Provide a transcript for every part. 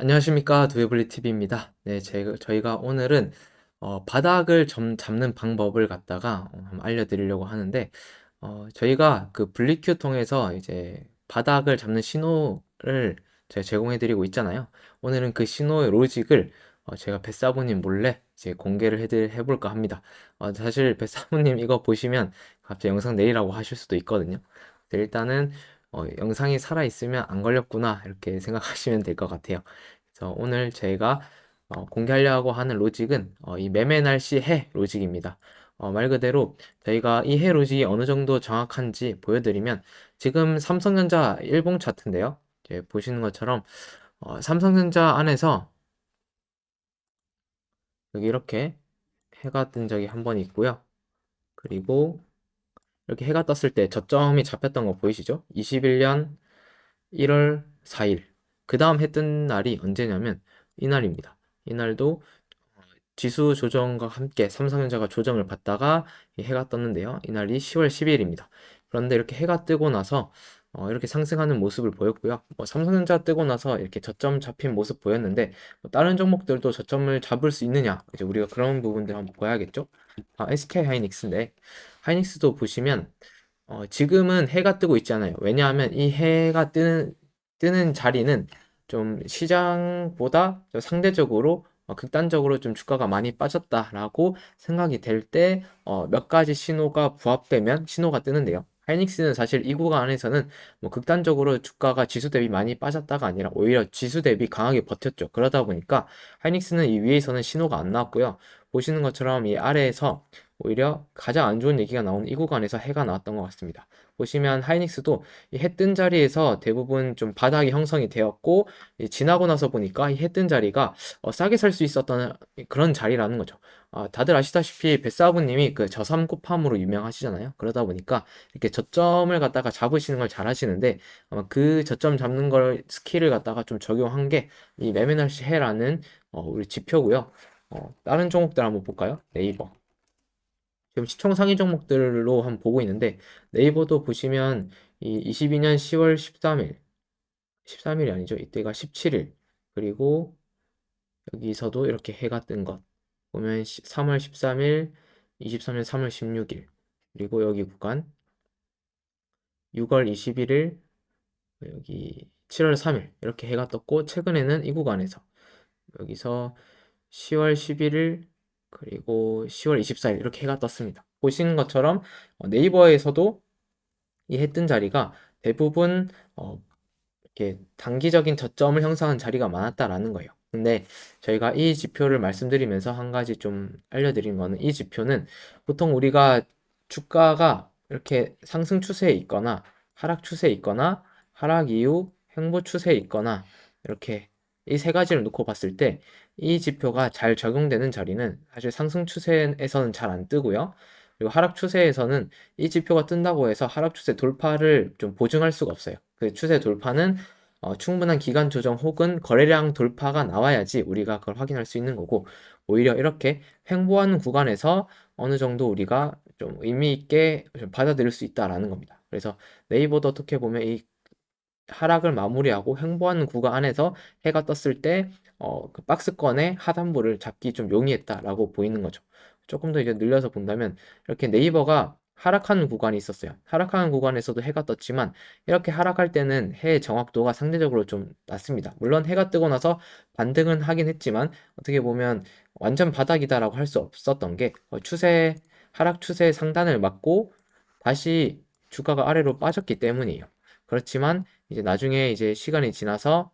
안녕하십니까 두에블리 TV입니다. 네, 제, 저희가 오늘은 어, 바닥을 점, 잡는 방법을 갖다가 어, 한번 알려드리려고 하는데 어, 저희가 그 블리큐 통해서 이제 바닥을 잡는 신호를 제가 제공해드리고 있잖아요. 오늘은 그 신호의 로직을 어, 제가 뱃사부님 몰래 이제 공개를 해드, 해볼까 합니다. 어, 사실 뱃사부님 이거 보시면 갑자기 영상 내리라고 하실 수도 있거든요. 일단은 어, 영상이 살아있으면 안 걸렸구나 이렇게 생각하시면 될 것 같아요. 그래서 오늘 제가 어, 공개하려고 하는 로직은 어, 이 매매 날씨 해 로직입니다. 어, 말 그대로 저희가 이 해 로직이 어느 정도 정확한지 보여드리면 지금 삼성전자 일봉 차트인데요. 보시는 것처럼 어, 삼성전자 안에서 여기 이렇게 해가 뜬 적이 한 번 있고요. 그리고 이렇게 해가 떴을 때 저점이 잡혔던 거 보이시죠? 21년 1월 4일. 그 다음 해 뜬 날이 언제냐면 이날입니다. 이날도 지수 조정과 함께 삼성전자가 조정을 받다가 해가 떴는데요. 이날이 10월 12일입니다. 그런데 이렇게 해가 뜨고 나서 어, 이렇게 상승하는 모습을 보였고요. 뭐 삼성전자 뜨고 나서 이렇게 저점 잡힌 모습 보였는데 뭐 다른 종목들도 저점을 잡을 수 있느냐 이제 우리가 그런 부분들 한번 봐야겠죠. 아, SK 하이닉스인데 하이닉스도 보시면 어, 지금은 해가 뜨고 있잖아요. 왜냐하면 이 해가 뜨는 뜨는 자리는 좀 시장보다 상대적으로 어, 극단적으로 좀 주가가 많이 빠졌다라고 생각이 될때 어, 몇 가지 신호가 부합되면 신호가 뜨는데요. 하이닉스는 사실 이 구간에서는 뭐 극단적으로 주가가 지수 대비 많이 빠졌다가 아니라 오히려 지수 대비 강하게 버텼죠. 그러다 보니까 하이닉스는 이 위에서는 신호가 안 나왔고요. 보시는 것처럼 이 아래에서 오히려 가장 안 좋은 얘기가 나오는 이 구간에서 해가 나왔던 것 같습니다. 보시면 하이닉스도 이해뜬 자리에서 대부분 좀 바닥이 형성이 되었고 지나고 나서 보니까 이해뜬 자리가 어, 싸게 살 수 있었던 그런 자리라는 거죠. 아, 다들 아시다시피 뱃사부님이 그 저삼고팜으로 유명하시잖아요. 그러다 보니까 이렇게 저점을 갖다가 잡으시는 걸 잘 하시는데 아마 그 저점 잡는 걸 스킬을 갖다가 좀 적용한 게 이 매매날씨 해라는 어, 우리 지표고요. 어, 다른 종목들 한번 볼까요? 네이버. 지금 시총 상위 종목들로 한번 보고 있는데 네이버도 보시면 이 22년 10월 13일 13일이 아니죠. 이때가 17일. 그리고 여기서도 이렇게 해가 뜬 것. 보면 3월 13일 23년 3월 16일. 그리고 여기 구간 6월 21일 여기 7월 3일. 이렇게 해가 떴고 최근에는 이 구간에서. 여기서 10월 11일 그리고 10월 24일 이렇게 해가 떴습니다. 보시는 것처럼 어, 네이버에서도 이 해 뜬 자리가 대부분 어, 이렇게 단기적인 저점을 형성한 자리가 많았다라는 거예요. 근데 저희가 이 지표를 말씀드리면서 한 가지 좀 알려드린 거는 이 지표는 보통 우리가 주가가 이렇게 상승 추세에 있거나 하락 추세에 있거나 하락 이후 횡보 추세에 있거나 이렇게 이 세 가지를 놓고 봤을 때 이 지표가 잘 적용되는 자리는 사실 상승 추세에서는 잘 안 뜨고요. 그리고 하락 추세에서는 이 지표가 뜬다고 해서 하락 추세 돌파를 좀 보증할 수가 없어요. 그 추세 돌파는 어, 충분한 기간 조정 혹은 거래량 돌파가 나와야지 우리가 그걸 확인할 수 있는 거고 오히려 이렇게 횡보하는 구간에서 어느 정도 우리가 좀 의미 있게 받아들일 수 있다라는 겁니다. 그래서 네이버도 어떻게 보면 이 하락을 마무리하고 횡보하는 구간 안에서 해가 떴을 때 어, 그 박스권의 하단부를 잡기 좀 용이했다라고 보이는 거죠. 조금 더 이제 늘려서 본다면 이렇게 네이버가 하락하는 구간이 있었어요. 하락하는 구간에서도 해가 떴지만 이렇게 하락할 때는 해의 정확도가 상대적으로 좀 낮습니다. 물론 해가 뜨고 나서 반등은 하긴 했지만 어떻게 보면 완전 바닥이다라고 할 수 없었던 게 어, 추세 하락 추세 상단을 맞고 다시 주가가 아래로 빠졌기 때문이에요. 그렇지만 이제 나중에 이제 시간이 지나서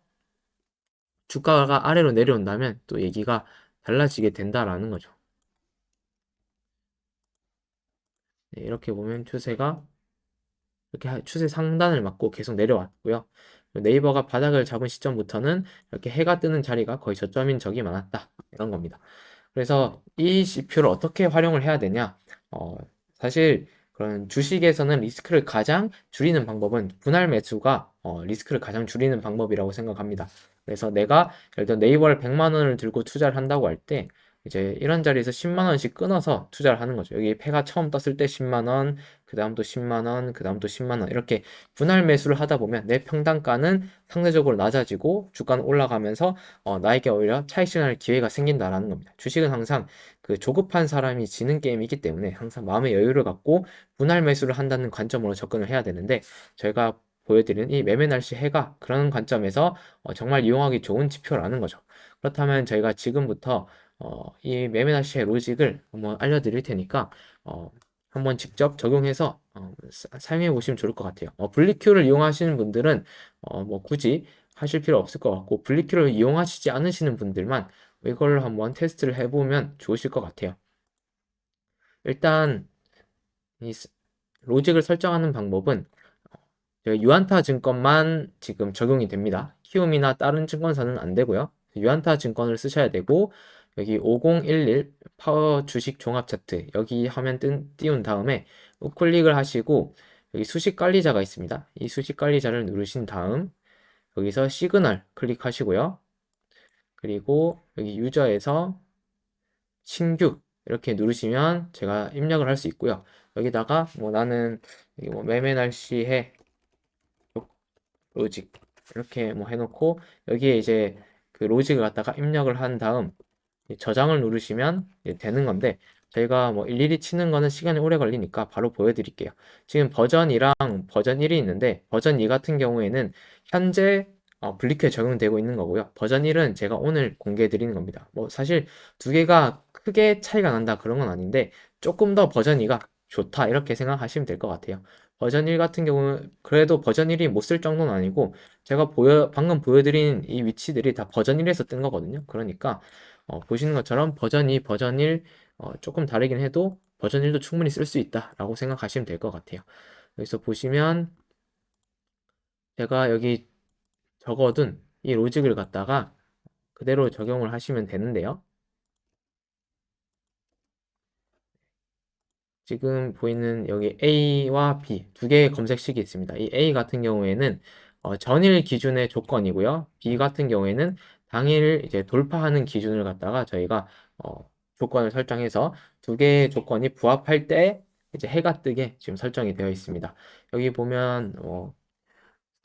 주가가 아래로 내려온다면 또 얘기가 달라지게 된다라는 거죠. 네, 이렇게 보면 추세가 이렇게 추세 상단을 맞고 계속 내려왔고요. 네이버가 바닥을 잡은 시점부터는 이렇게 해가 뜨는 자리가 거의 저점인 적이 많았다. 이런 겁니다. 그래서 이 지표를 어떻게 활용을 해야 되냐? 어, 사실 그런 주식에서는 리스크를 가장 줄이는 방법은 분할 매수가 어, 리스크를 가장 줄이는 방법이라고 생각합니다. 그래서 내가 예를 들어 네이버를 100만 원을 들고 투자를 한다고 할 때 이제 이런 자리에서 10만 원씩 끊어서 투자를 하는 거죠. 여기 패가 처음 떴을 때 10만 원, 그 다음 또 10만 원, 그 다음 또 10만 원 이렇게 분할 매수를 하다 보면 내 평단가는 상대적으로 낮아지고 주가는 올라가면서 어, 나에게 오히려 차익 실현할 기회가 생긴다라는 겁니다. 주식은 항상 그 조급한 사람이 지는 게임이기 때문에 항상 마음의 여유를 갖고 분할 매수를 한다는 관점으로 접근을 해야 되는데 저희가 보여드리는 이 매매 날씨 해가 그런 관점에서 어, 정말 이용하기 좋은 지표라는 거죠. 그렇다면 저희가 지금부터 어, 이 매매 날씨의 로직을 한번 알려드릴 테니까 어, 한번 직접 적용해서 어, 사- 사용해 보시면 좋을 것 같아요. 어, 분리큐를 이용하시는 분들은 어, 뭐 굳이 하실 필요 없을 것 같고 분리큐를 이용하시지 않으시는 분들만 이걸 한번 테스트를 해보면 좋으실 것 같아요. 일단 이 스- 로직을 설정하는 방법은 저희 유안타 증권만 지금 적용이 됩니다. 키움이나 다른 증권사는 안 되고요. 유안타 증권을 쓰셔야 되고 여기 5011 파워 주식 종합 차트 여기 화면 뜬, 띄운 다음에 우클릭을 하시고 여기 수식 관리자가 있습니다. 이 수식 관리자를 누르신 다음 여기서 시그널 클릭하시고요. 그리고 여기 유저에서 신규 이렇게 누르시면 제가 입력을 할 수 있고요. 여기다가 뭐 나는 뭐 매매 날씨에 로직 이렇게 뭐 해놓고 여기에 이제 그 로직을 갖다가 입력을 한 다음 이 저장을 누르시면 되는 건데 저희가 뭐 일일이 치는 거는 시간이 오래 걸리니까 바로 보여드릴게요. 지금 버전 2랑 버전 1이 있는데 버전 2 같은 경우에는 현재 어, 블리크에 적용되고 있는 거고요. 버전 1은 제가 오늘 공개해 드리는 겁니다. 뭐 사실 두 개가 크게 차이가 난다 그런 건 아닌데 조금 더 버전 2가 좋다 이렇게 생각하시면 될 것 같아요. 버전 1 같은 경우는 그래도 버전 1이 못 쓸 정도는 아니고 제가 보여 방금 보여드린 이 위치들이 다 버전 1에서 뜬 거거든요. 그러니까 어, 보시는 것처럼 버전 2, 버전 1 어, 조금 다르긴 해도 버전 1도 충분히 쓸 수 있다라고 생각하시면 될 것 같아요. 여기서 보시면 제가 여기 적어둔 이 로직을 갖다가 그대로 적용을 하시면 되는데요. 지금 보이는 여기 A와 B 두 개의 검색식이 있습니다. 이 A 같은 경우에는 어, 전일 기준의 조건이고요. B 같은 경우에는 당일 이제 돌파하는 기준을 갖다가 저희가 어, 조건을 설정해서 두 개의 조건이 부합할 때 이제 해가 뜨게 지금 설정이 되어 있습니다. 여기 보면 어,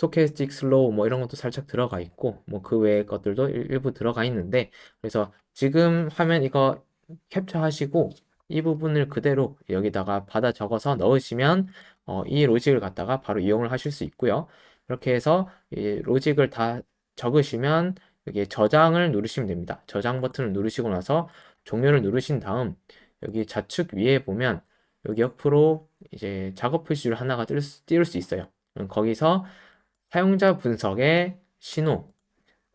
스토캐스틱 슬로우 뭐 이런 것도 살짝 들어가 있고 뭐 그 외의 것들도 일- 일부 들어가 있는데 그래서 지금 화면 이거 캡처하시고 이 부분을 그대로 여기다가 받아 적어서 넣으시면 어, 이 로직을 갖다가 바로 이용을 하실 수 있고요. 이렇게 해서 이 로직을 다 적으시면 여기 저장을 누르시면 됩니다. 저장 버튼을 누르시고 나서 종료를 누르신 다음 여기 좌측 위에 보면 여기 옆으로 이제 작업 표시를 하나가 띄울 수, 띄울 수 있어요. 거기서 사용자 분석의 신호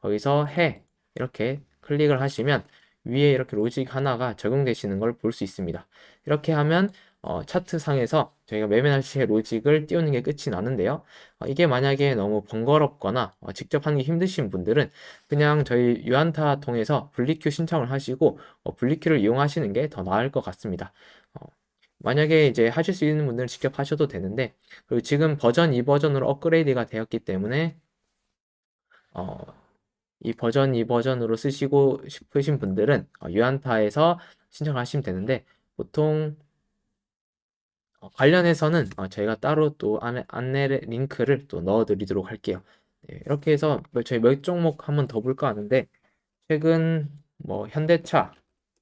거기서 해 이렇게 클릭을 하시면 위에 이렇게 로직 하나가 적용되시는 걸 볼 수 있습니다. 이렇게 하면 어, 차트 상에서 저희가 매매 날씨의 로직을 띄우는 게 끝이 나는데요. 어, 이게 만약에 너무 번거롭거나 어, 직접 하는 게 힘드신 분들은 그냥 저희 유한타 통해서 분리큐 신청을 하시고 어, 분리큐를 이용하시는 게 더 나을 것 같습니다. 어, 만약에 이제 하실 수 있는 분들은 직접 하셔도 되는데 그리고 지금 버전 2 버전으로 업그레이드가 되었기 때문에 어, 이 버전 2 버전으로 쓰시고 싶으신 분들은 어, 유한타에서 신청하시면 되는데 보통 어, 관련해서는 어, 저희가 따로 또 안내, 링크를 또 넣어드리도록 할게요. 네, 이렇게 해서 뭐 저희 몇 종목 한번 더 볼까 하는데 최근 뭐 현대차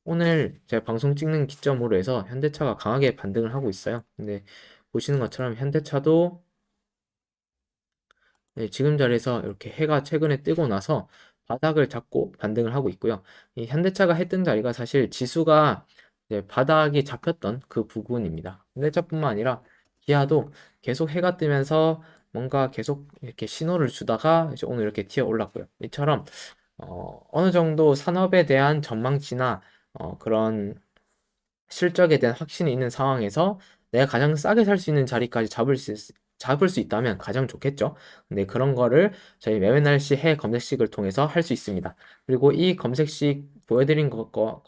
오늘 제가 방송 찍는 기점으로 해서 현대차가 강하게 반등을 하고 있어요. 근데 보시는 것처럼 현대차도 네, 지금 자리에서 이렇게 해가 최근에 뜨고 나서 바닥을 잡고 반등을 하고 있고요. 이 현대차가 했던 자리가 사실 지수가 바닥이 잡혔던 그 부분입니다. 현대차뿐만 아니라 기아도 계속 해가 뜨면서 뭔가 계속 이렇게 신호를 주다가 이제 오늘 이렇게 튀어 올랐고요. 이처럼 어, 어느 정도 산업에 대한 전망치나 어, 그런 실적에 대한 확신이 있는 상황에서 내가 가장 싸게 살 수 있는 자리까지 잡을 수, 있- 잡을 수 있다면 가장 좋겠죠. 근데 그런 거를 저희 매매 날씨 해 검색식을 통해서 할 수 있습니다. 그리고 이 검색식 보여드린 것과,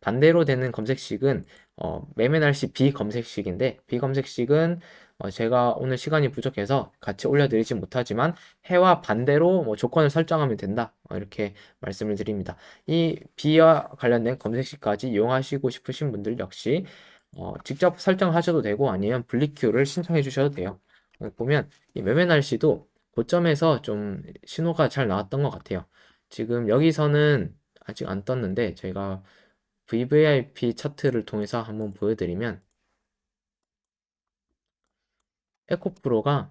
반대로 되는 검색식은 어, 매매 날씨 비검색식인데 비검색식은 어, 제가 오늘 시간이 부족해서 같이 올려드리지 못하지만 해와 반대로 뭐 조건을 설정하면 된다. 어, 이렇게 말씀을 드립니다. 이 B와 관련된 검색시까지 이용하시고 싶으신 분들 역시 어, 직접 설정하셔도 되고 아니면 분리큐를 신청해 주셔도 돼요. 어, 보면 이 매매 날씨도 고점에서 좀 신호가 잘 나왔던 것 같아요. 지금 여기서는 아직 안 떴는데 저희가 VVIP 차트를 통해서 한번 보여드리면 에코프로가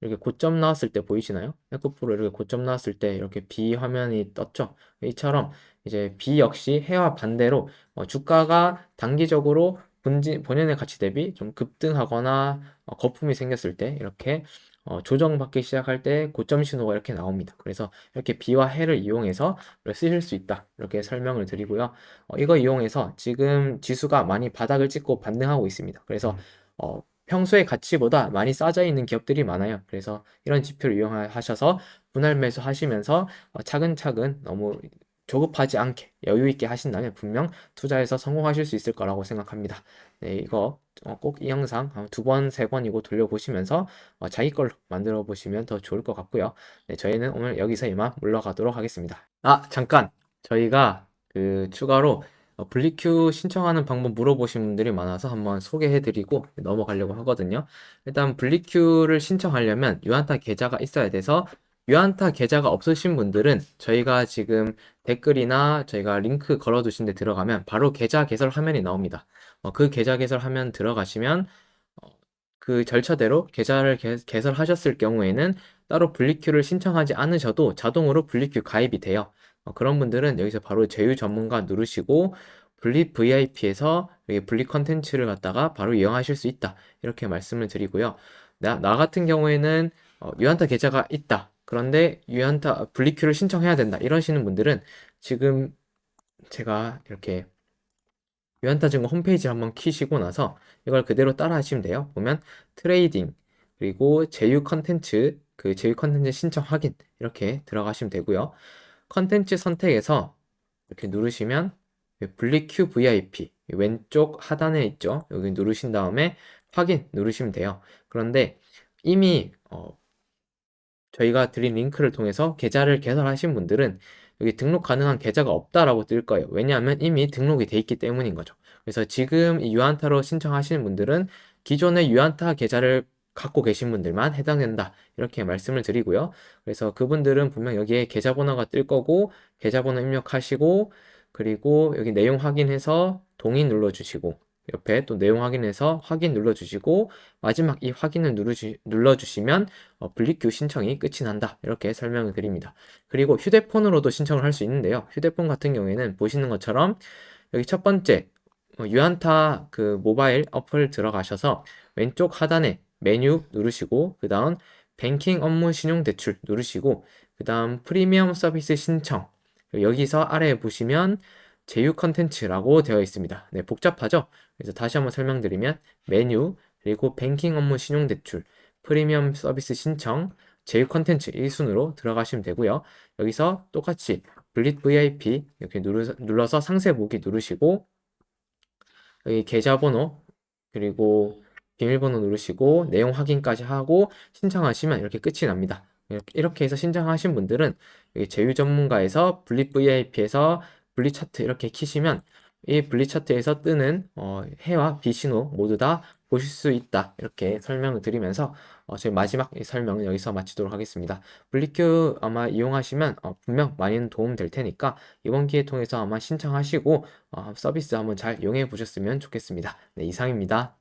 이렇게 고점 나왔을 때 보이시나요? 에코프로 이렇게 고점 나왔을 때 이렇게 B 화면이 떴죠. 이처럼 이제 B 역시 해와 반대로 어, 주가가 단기적으로 본진, 본연의 가치 대비 좀 급등하거나 어, 거품이 생겼을 때 이렇게 어, 조정받기 시작할 때 고점 신호가 이렇게 나옵니다. 그래서 이렇게 B와 해를 이용해서 쓰실 수 있다. 이렇게 설명을 드리고요. 어, 이거 이용해서 지금 지수가 많이 바닥을 찍고 반등하고 있습니다. 그래서 어, 평소의 가치보다 많이 싸져 있는 기업들이 많아요. 그래서 이런 지표를 이용하셔서 분할 매수 하시면서 어, 차근차근 너무 조급하지 않게 여유 있게 하신다면 분명 투자에서 성공하실 수 있을 거라고 생각합니다. 네, 이거 어, 꼭이 영상 두 번, 세 번이고 돌려보시면서 어, 자기 걸로 만들어 보시면 더 좋을 것 같고요. 네, 저희는 오늘 여기서 이만 물러가도록 하겠습니다. 아, 잠깐! 저희가 그 추가로 어, 분리큐 신청하는 방법 물어보신 분들이 많아서 한번 소개해드리고 넘어가려고 하거든요. 일단 분리큐를 신청하려면 유한타 계좌가 있어야 돼서 유한타 계좌가 없으신 분들은 저희가 지금 댓글이나 저희가 링크 걸어두신 데 들어가면 바로 계좌 개설 화면이 나옵니다. 어, 그 계좌 개설 화면 들어가시면 어, 그 절차대로 계좌를 개, 개설하셨을 경우에는 따로 분리큐를 신청하지 않으셔도 자동으로 분리큐 가입이 돼요. 어, 그런 분들은 여기서 바로 제휴 전문가 누르시고 분리 VIP에서 여기 분리 컨텐츠를 갖다가 바로 이용하실 수 있다. 이렇게 말씀을 드리고요. 나, 나 같은 경우에는 어, 유한타 계좌가 있다. 그런데 유한타 분리큐를 신청해야 된다. 이러시는 분들은 지금 제가 이렇게 유한타 증권 홈페이지 한번 키시고 나서 이걸 그대로 따라 하시면 돼요. 보면 트레이딩 그리고 제휴 컨텐츠 그 제휴 컨텐츠 신청 확인 이렇게 들어가시면 되고요. 컨텐츠 선택에서 이렇게 누르시면 분리큐 VIP 왼쪽 하단에 있죠. 여기 누르신 다음에 확인 누르시면 돼요. 그런데 이미 어, 저희가 드린 링크를 통해서 계좌를 개설하신 분들은 여기 등록 가능한 계좌가 없다라고 뜰 거예요. 왜냐하면 이미 등록이 돼 있기 때문인 거죠. 그래서 지금 이 유한타로 신청하시는 분들은 기존의 유한타 계좌를 갖고 계신 분들만 해당된다. 이렇게 말씀을 드리고요. 그래서 그분들은 분명 여기에 계좌번호가 뜰 거고, 계좌번호 입력하시고, 그리고 여기 내용 확인해서 동의 눌러주시고, 옆에 또 내용 확인해서 확인 눌러주시고, 마지막 이 확인을 누르시, 눌러주시면 어, 분리큐 신청이 끝이 난다. 이렇게 설명을 드립니다. 그리고 휴대폰으로도 신청을 할 수 있는데요. 휴대폰 같은 경우에는 보시는 것처럼 여기 첫 번째 어, 유한타 그 모바일 어플 들어가셔서 왼쪽 하단에 메뉴 누르시고 그 다음 뱅킹 업무 신용 대출 누르시고 그 다음 프리미엄 서비스 신청 여기서 아래에 보시면 제휴 컨텐츠라고 되어 있습니다. 네, 복잡하죠? 그래서 다시 한번 설명드리면 메뉴 그리고 뱅킹 업무 신용 대출 프리미엄 서비스 신청 제휴 컨텐츠 이 순으로 들어가시면 되고요. 여기서 똑같이 블릿 VIP 이렇게 눌러서 상세 보기 누르시고 여기 계좌번호 그리고 비밀번호 누르시고 내용 확인까지 하고 신청하시면 이렇게 끝이 납니다. 이렇게 해서 신청하신 분들은 제휴 전문가에서 분리 VIP에서 분리 차트 이렇게 키시면 이 분리 차트에서 뜨는 어, 해와 비 신호 모두 다 보실 수 있다. 이렇게 설명을 드리면서 어, 저희 마지막 설명은 여기서 마치도록 하겠습니다. 분리큐 아마 이용하시면 어, 분명 많이 도움 될 테니까 이번 기회 통해서 아마 신청하시고 어, 서비스 한번 잘 이용해 보셨으면 좋겠습니다. 네, 이상입니다.